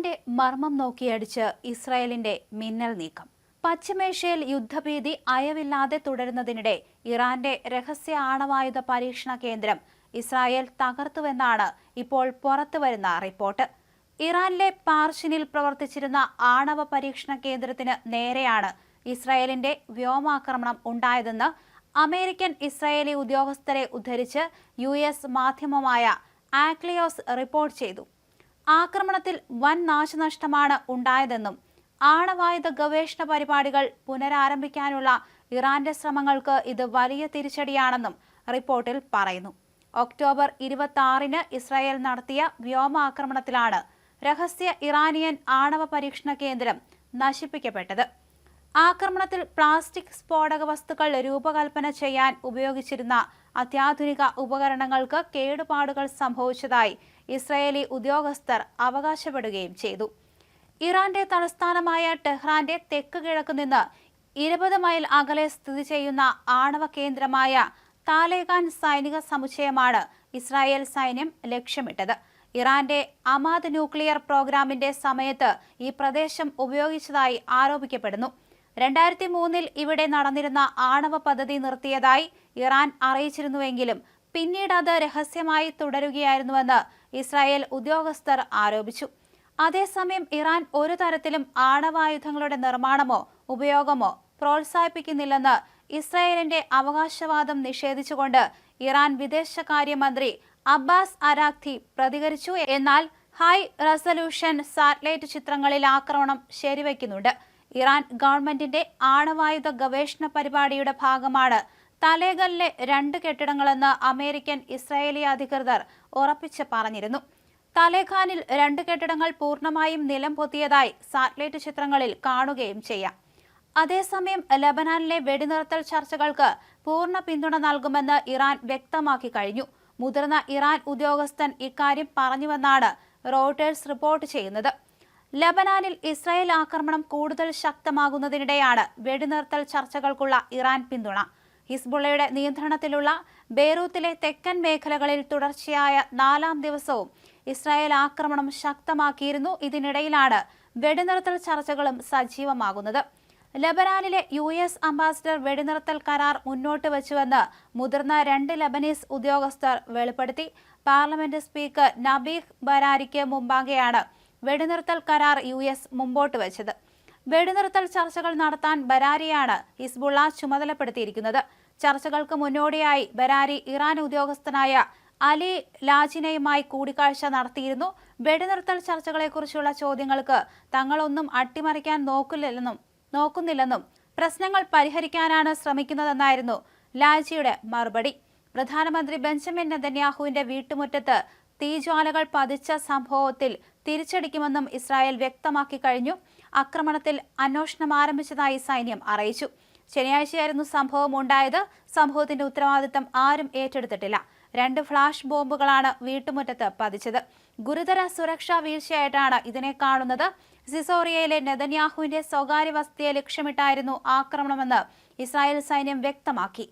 ഇറാന്റെ മർമ്മം നോക്കിയടിച്ച് ഇസ്രായേലിന്റെ മിന്നൽ നീക്കം. പശ്ചിമേഷ്യയിൽ യുദ്ധഭീതി അയവില്ലാതെ തുടരുന്നതിനിടെ ഇറാന്റെ രഹസ്യ ആണവായുധ പരീക്ഷണ കേന്ദ്രം ഇസ്രായേൽ തകർത്തുവെന്നാണ് ഇപ്പോൾ പുറത്തുവരുന്ന റിപ്പോർട്ട്. ഇറാനിലെ പാർഷിനിൽ പ്രവർത്തിച്ചിരുന്ന ആണവ പരീക്ഷണ കേന്ദ്രത്തിന് നേരെയാണ് ഇസ്രായേലിന്റെ വ്യോമാക്രമണം ഉണ്ടായതെന്ന് അമേരിക്കൻ ഇസ്രായേലി ഉദ്യോഗസ്ഥരെ ഉദ്ധരിച്ച് യു എസ് മാധ്യമമായ ആക്ലിയോസ് റിപ്പോർട്ട് ചെയ്തു. ആക്രമണത്തിൽ വൻ നാശനഷ്ടമാണ് ഉണ്ടായതെന്നും ആണവായുധ ഗവേഷണ പരിപാടികൾ പുനരാരംഭിക്കാനുള്ള ഇറാന്റെ ശ്രമങ്ങൾക്ക് ഇത് വലിയ തിരിച്ചടിയാണെന്നും റിപ്പോർട്ടിൽ പറയുന്നു. ഒക്ടോബർ ഇരുപത്തി ആറിന് ഇസ്രായേൽ നടത്തിയ വ്യോമാക്രമണത്തിലാണ് രഹസ്യ ഇറാനിയൻ ആണവ പരീക്ഷണ കേന്ദ്രം നശിപ്പിക്കപ്പെട്ടത്. ആക്രമണത്തിൽ പ്ലാസ്റ്റിക് സ്ഫോടക വസ്തുക്കൾ രൂപകൽപ്പന ചെയ്യാൻ ഉപയോഗിച്ചിരുന്ന അത്യാധുനിക ഉപകരണങ്ങൾക്ക് കേടുപാടുകൾ സംഭവിച്ചതായി ഇസ്രയേലി ഉദ്യോഗസ്ഥർ അവകാശപ്പെടുകയും ചെയ്തു. ഇറാന്റെ തലസ്ഥാനമായ ടെഹ്റാന്റെ തെക്ക് കിഴക്ക് നിന്ന് ഇരുപത് മൈൽ അകലെ സ്ഥിതി ചെയ്യുന്ന ആണവ കേന്ദ്രമായ താലേഖാൻ സൈനിക സമുച്ചയമാണ് ഇസ്രായേൽ സൈന്യം ലക്ഷ്യമിട്ടത്. ഇറാന്റെ അമാദ് ന്യൂക്ലിയർ പ്രോഗ്രാമിന്റെ സമയത്ത് ഈ പ്രദേശം ഉപയോഗിച്ചതായി ആരോപിക്കപ്പെടുന്നു. രണ്ടായിരത്തി മൂന്നിൽ ഇവിടെ നടന്നിരുന്ന ആണവ പദ്ധതി നിർത്തിയതായി ഇറാൻ അറിയിച്ചിരുന്നുവെങ്കിലും പിന്നീട് അത് രഹസ്യമായി തുടരുകയായിരുന്നുവെന്ന് ഇസ്രായേൽ ഉദ്യോഗസ്ഥർ ആരോപിച്ചു. അതേസമയം ഇറാൻ ഒരു തരത്തിലും ആണവായുധങ്ങളുടെ നിർമ്മാണമോ ഉപയോഗമോ പ്രോത്സാഹിപ്പിക്കുന്നില്ലെന്ന് ഇസ്രായേലിന്റെ അവകാശവാദം നിഷേധിച്ചുകൊണ്ട് ഇറാൻ വിദേശകാര്യമന്ത്രി അബ്ബാസ് അരാഖ്തി പ്രതികരിച്ചു. എന്നാൽ ഹൈ റെസല്യൂഷൻ സാറ്റലൈറ്റ് ചിത്രങ്ങളിൽ ആക്രമണം ശരിവയ്ക്കുന്നുണ്ട് ഇറാൻ ഗവൺമെന്റിന്റെ ആണവായുധ ഗവേഷണ പരിപാടിയുടെ ഭാഗമാണ് തലേഗലിലെ രണ്ട് കെട്ടിടങ്ങളെന്ന് അമേരിക്കൻ ഇസ്രായേലി അധികൃതർ ഉറപ്പിച്ച് പറഞ്ഞിരുന്നു. തലേഖാനിൽ രണ്ട് കെട്ടിടങ്ങൾ പൂർണമായും നിലം പൊത്തിയതായി സാറ്റലൈറ്റ് ചിത്രങ്ങളിൽ കാണുകയും ചെയ്യാം. അതേസമയം ലബനാനിലെ വെടിനിർത്തൽ ചർച്ചകൾക്ക് പൂർണ പിന്തുണ നൽകുമെന്ന് ഇറാൻ വ്യക്തമാക്കി കഴിഞ്ഞു. മുതിർന്ന ഇറാൻ ഉദ്യോഗസ്ഥൻ ഇക്കാര്യം പറഞ്ഞുവെന്നാണ് റോട്ടേഴ്സ് റിപ്പോർട്ട് ചെയ്യുന്നത്. ലബനാനിൽ ഇസ്രായേൽ ആക്രമണം കൂടുതൽ ശക്തമാകുന്നതിനിടെയാണ് വെടിനിർത്തൽ ചർച്ചകൾക്കുള്ള ഇറാൻ പിന്തുണ. ഹിസ്ബുള്ളയുടെ നിയന്ത്രണത്തിലുള്ള ബെയ്റൂത്തിലെ തെക്കൻ മേഖലകളിൽ തുടർച്ചയായ നാലാം ദിവസവും ഇസ്രായേൽ ആക്രമണം ശക്തമാക്കിയിരുന്നു. ഇതിനിടയിലാണ് വെടിനിർത്തൽ ചർച്ചകളും സജീവമാകുന്നത്. ലബനാനിലെ യു എസ് അംബാസിഡർ വെടിനിർത്തൽ കരാർ മുന്നോട്ട് വച്ചുവെന്ന് മുതിർന്ന രണ്ട് ലബനീസ് ഉദ്യോഗസ്ഥർ വെളിപ്പെടുത്തി. പാർലമെന്റ് സ്പീക്കർ നബീഹ് ബരാരിക്ക് മുമ്പാകെയാണ് വെടിനിർത്തൽ കരാർ യു എസ് മുമ്പോട്ട് വെച്ചത്. വെടിനിർത്തൽ ചർച്ചകൾ നടത്താൻ ബരാരിയാണ് ഹിസ്ബുള്ള ചുമതലപ്പെടുത്തിയിരിക്കുന്നത്. ചർച്ചകൾക്ക് മുന്നോടിയായി ബരാരി ഇറാൻ ഉദ്യോഗസ്ഥനായ അലി ലാജിനയുമായി കൂടിക്കാഴ്ച നടത്തിയിരുന്നു. വെടിനിർത്തൽ ചർച്ചകളെക്കുറിച്ചുള്ള ചോദ്യങ്ങൾക്ക് തങ്ങളൊന്നും അട്ടിമറിക്കാൻ നോക്കില്ലെന്നും നോക്കുന്നില്ലെന്നും പ്രശ്നങ്ങൾ പരിഹരിക്കാനാണ് ശ്രമിക്കുന്നതെന്നായിരുന്നു ലാജിയുടെ മറുപടി. പ്രധാനമന്ത്രി ബെഞ്ചമിൻ നെതന്യാഹുവിന്റെ വീട്ടുമുറ്റത്ത് തീജ്വാലകൾ പതിച്ച സംഭവത്തിൽ തിരിച്ചടിക്കുമെന്നും ഇസ്രായേൽ വ്യക്തമാക്കി കഴിഞ്ഞു. ആക്രമണത്തിൽ അന്വേഷണം ആരംഭിച്ചതായി സൈന്യം അറിയിച്ചു. ശനിയാഴ്ചയായിരുന്നു സംഭവം ഉണ്ടായത്. സംഭവത്തിന്റെ ഉത്തരവാദിത്തം ആരും ഏറ്റെടുത്തിട്ടില്ല. രണ്ട് ഫ്ലാഷ് ബോംബുകളാണ് വീട്ടുമുറ്റത്ത് പതിച്ചത്. ഗുരുതര സുരക്ഷാ വീഴ്ചയായിട്ടാണ് ഇതിനെ കാണുന്നത്. സിസോറിയയിലെ നെതന്യാഹുവിന്റെ സ്വകാര്യ വസ്തിയെ ലക്ഷ്യമിട്ടായിരുന്നു ആക്രമണമെന്ന് ഇസ്രായേൽ സൈന്യം വ്യക്തമാക്കി.